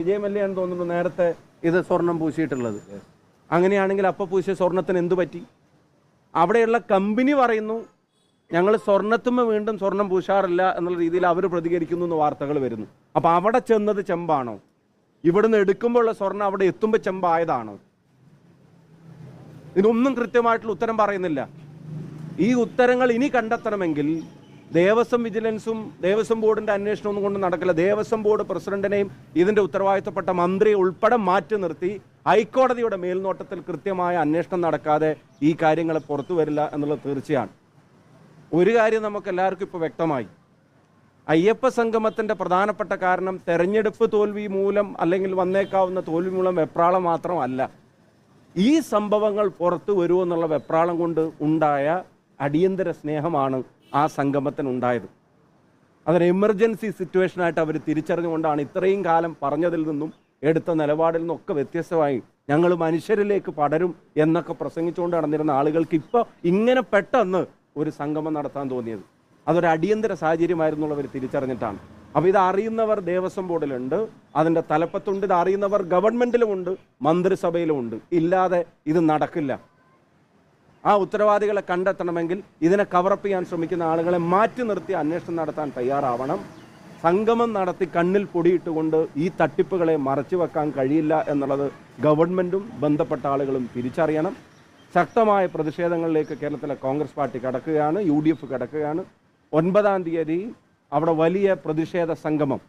വിജയമല്ലിയാണെന്ന് തോന്നുന്നു നേരത്തെ ഇത് സ്വർണം പൂശിയിട്ടുള്ളത്. അങ്ങനെയാണെങ്കിൽ അപ്പൊ പൂശിയ സ്വർണത്തിന് എന്തു പറ്റി? അവിടെയുള്ള കമ്പനി പറയുന്നു ഞങ്ങൾ സ്വർണത്തുമ്മ വീണ്ടും സ്വർണം പൂശാറില്ല എന്നുള്ള രീതിയിൽ അവർ പ്രതികരിക്കുന്നു എന്ന് വാർത്തകൾ വരുന്നു. അപ്പൊ അവിടെ ചെന്നത് ചെമ്പാണോ? ഇവിടുന്ന് എടുക്കുമ്പോഴുള്ള സ്വർണം അവിടെ എത്തുമ്പോൾ ചെമ്പായതാണോ? ഇതിനൊന്നും കൃത്യമായിട്ടുള്ള ഉത്തരം പറയുന്നില്ല. ഈ ഉത്തരങ്ങൾ ഇനി കണ്ടെത്തണമെങ്കിൽ ദേവസ്വം വിജിലൻസും ദേവസ്വം അന്വേഷണം ഒന്നും കൊണ്ട് നടക്കില്ല. ദേവസ്വം ബോർഡ് പ്രസിഡന്റിനെയും ഇതിന്റെ ഉത്തരവാദിത്തപ്പെട്ട മന്ത്രിയെ ഉൾപ്പെടെ മാറ്റി നിർത്തി ഹൈക്കോടതിയുടെ മേൽനോട്ടത്തിൽ കൃത്യമായ അന്വേഷണം നടക്കാതെ ഈ കാര്യങ്ങൾ പുറത്തു വരില്ല എന്നുള്ളത് തീർച്ചയാണ്. ഒരു കാര്യം നമുക്ക് എല്ലാവർക്കും ഇപ്പോൾ വ്യക്തമായി. അയ്യപ്പ സംഗമത്തിന്റെ പ്രധാനപ്പെട്ട കാരണം തെരഞ്ഞെടുപ്പ് തോൽവി മൂലം അല്ലെങ്കിൽ വന്നേക്കാവുന്ന തോൽവി മൂലം വെപ്രാളം മാത്രമല്ല. ഈ സംഭവങ്ങൾ പുറത്തു വരുമെന്നുള്ള വെപ്രാളം കൊണ്ട് ഉണ്ടായ അടിയന്തര സ്നേഹമാണ് ആ സംഗമത്തിനുണ്ടായത്. അതൊരു എമർജൻസി സിറ്റുവേഷനായിട്ട് അവർ തിരിച്ചറിഞ്ഞുകൊണ്ടാണ് ഇത്രയും കാലം പറഞ്ഞതിൽ നിന്നും എടുത്ത നിലപാടിൽ നിന്നൊക്കെ വ്യത്യസ്തമായി ഞങ്ങൾ മനുഷ്യരിലേക്ക് പടരും എന്നൊക്കെ പ്രസംഗിച്ചുകൊണ്ട് നടന്നിരുന്ന ആളുകൾക്ക് ഇപ്പോൾ ഇങ്ങനെ പെട്ടെന്ന് ഒരു സംഗമം നടത്താൻ തോന്നിയത്. അതൊരു അടിയന്തര സാഹചര്യമായിരുന്നുള്ളവർ തിരിച്ചറിഞ്ഞിട്ടാണ്. അപ്പോൾ ഇത് അറിയുന്നവർ ദേവസ്വം ബോർഡിലുണ്ട് അതിന്റെ തലപ്പത്തുണ്ട് ഇത് അറിയുന്നവർ ഗവൺമെന്റിലുമുണ്ട് മന്ത്രിസഭയിലുമുണ്ട് ഇല്ലാതെ ഇത് നടക്കില്ല. ആ ഉത്തരവാദികളെ കണ്ടെത്തണമെങ്കിൽ ഇതിനെ കവറപ്പ് ചെയ്യാൻ ശ്രമിക്കുന്ന ആളുകളെ മാറ്റി നിർത്തി അന്വേഷണം നടത്താൻ തയ്യാറാവണം. സംഗമം നടത്തി കണ്ണിൽ പൊടിയിട്ടുകൊണ്ട് ഈ തട്ടിപ്പുകളെ മറച്ചു വെക്കാൻ കഴിയില്ല എന്നുള്ളത് ഗവൺമെന്റും ബന്ധപ്പെട്ട ആളുകളും തിരിച്ചറിയണം. ശക്തമായ പ്രതിഷേധങ്ങളിലേക്ക് കേരളത്തിലെ കോൺഗ്രസ് പാർട്ടി കടക്കുകയാണ് യു ഡി എഫ് കടക്കുകയാണ്. ഒൻപതാം തീയതി അവിടെ വലിയ പ്രതിഷേധ സംഗമം.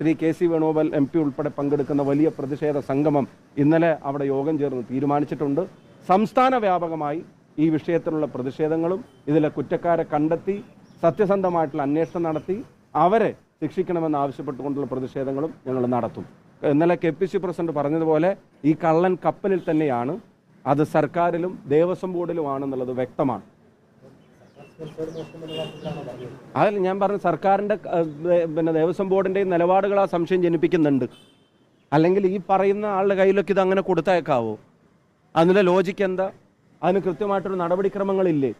Shri K C Venugopal M P ഉൾപ്പെടെ പങ്കെടുക്കുന്ന വലിയ പ്രതിഷേധ സംഗമം ഇന്നലെ അവിടെ യോഗം ചേർന്ന് തീരുമാനിച്ചിട്ടുണ്ട്. സംസ്ഥാന വ്യാപകമായി ഈ വിഷയത്തിലുള്ള പ്രതിഷേധങ്ങളും ഇതിലെ കുറ്റക്കാരെ കണ്ടെത്തി സത്യസന്ധമായിട്ടുള്ള അന്വേഷണം നടത്തി അവരെ ശിക്ഷിക്കണമെന്ന് ആവശ്യപ്പെട്ടുകൊണ്ടുള്ള പ്രതിഷേധങ്ങളും ഞങ്ങൾ നടത്തും. ഇന്നലെ കെ പി സി പ്രസിഡന്റ് പറഞ്ഞതുപോലെ ഈ കള്ളൻ കപ്പലിൽ തന്നെയാണ്. അത് സർക്കാരിലും ദേവസ്വം ബോർഡിലുമാണെന്നുള്ളത് വ്യക്തമാണ്. അതിൽ ഞാൻ പറഞ്ഞു സർക്കാരിന്റെ പിന്നെ ദേവസ്വം ബോർഡിന്റെയും നിലപാടുകൾ ആ സംശയം ജനിപ്പിക്കുന്നുണ്ട്. അല്ലെങ്കിൽ ഈ പറയുന്ന ആളുടെ കയ്യിലൊക്കെ ഇത് അങ്ങനെ കൊടുത്തയക്കാവോ അതിന്റെ ലോജിക്ക് എന്താ? അതിന് കൃത്യമായിട്ടൊരു നടപടിക്രമങ്ങളില്ലേ?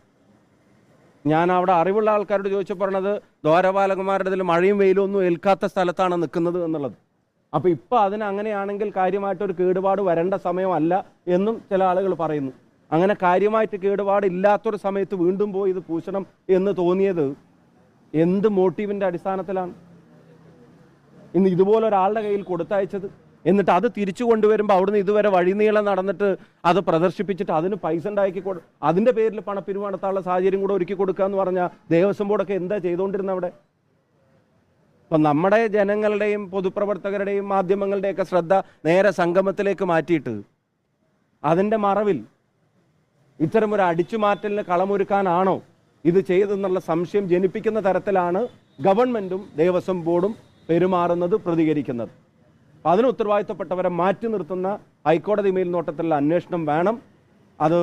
ഞാൻ അവിടെ അറിവുള്ള ആൾക്കാരോട് ചോദിച്ചു പറഞ്ഞത് ദ്വാരപാലകന്മാരുടെ ഇതിൽ മഴയും വെയിലും ഒന്നും ഏൽക്കാത്ത സ്ഥലത്താണ് നിൽക്കുന്നത് എന്നുള്ളത്. അപ്പോൾ ഇപ്പോൾ അതിന് അങ്ങനെയാണെങ്കിൽ കാര്യമായിട്ടൊരു കേടുപാട് വരേണ്ട സമയമല്ല എന്നും ചില ആളുകൾ പറയുന്നു. അങ്ങനെ കാര്യമായിട്ട് കേടുപാട് ഇല്ലാത്തൊരു സമയത്ത് വീണ്ടും പോയി ഇത് പൂശണം എന്ന് തോന്നിയത് എന്ത് മോട്ടീവിന്റെ അടിസ്ഥാനത്തിലാണ്? ഇന്ന് ഇതുപോലെ ഒരാളുടെ കയ്യിൽ കൊടുത്തയച്ചത്. എന്നിട്ട് അത് തിരിച്ചു കൊണ്ടുവരുമ്പോൾ അവിടുന്ന് ഇതുവരെ വഴിനീളം നടന്നിട്ട് അത് പ്രദർശിപ്പിച്ചിട്ട് അതിന് പൈസ ഉണ്ടാക്കി കൊടു അതിന്റെ പേരിൽ പണപ്പിരിവ് നടത്താനുള്ള സാഹചര്യം കൂടെ ഒരുക്കി കൊടുക്കുക എന്ന് പറഞ്ഞാൽ ദേവസ്വം ബോർഡൊക്കെ എന്താ ചെയ്തുകൊണ്ടിരുന്നത് അവിടെ? അപ്പം നമ്മുടെ ജനങ്ങളുടെയും പൊതുപ്രവർത്തകരുടെയും മാധ്യമങ്ങളുടെയൊക്കെ ശ്രദ്ധ നേരെ സംഗമത്തിലേക്ക് മാറ്റിയിട്ട് അതിന്റെ മറവിൽ ഇത്തരം ഒരു അടിച്ചുമാറ്റലിന് കളമൊരുക്കാനാണോ ഇത് ചെയ്തെന്നുള്ള സംശയം ജനിപ്പിക്കുന്ന തരത്തിലാണ് ഗവൺമെന്റും ദേവസ്വം ബോർഡും പെരുമാറുന്നത് പ്രതികരിക്കുന്നത്. അതിന് ഉത്തരവാദിത്തപ്പെട്ടവരെ മാറ്റി നിർത്തുന്ന ഹൈക്കോടതി മേൽനോട്ടത്തിലുള്ള അന്വേഷണം വേണം. അത്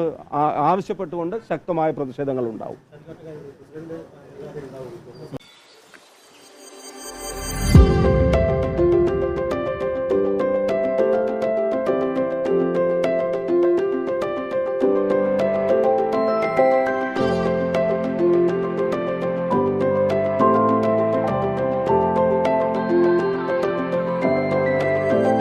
ആവശ്യപ്പെട്ടുകൊണ്ട് ശക്തമായ പ്രതിഷേധങ്ങൾ ഉണ്ടാവും.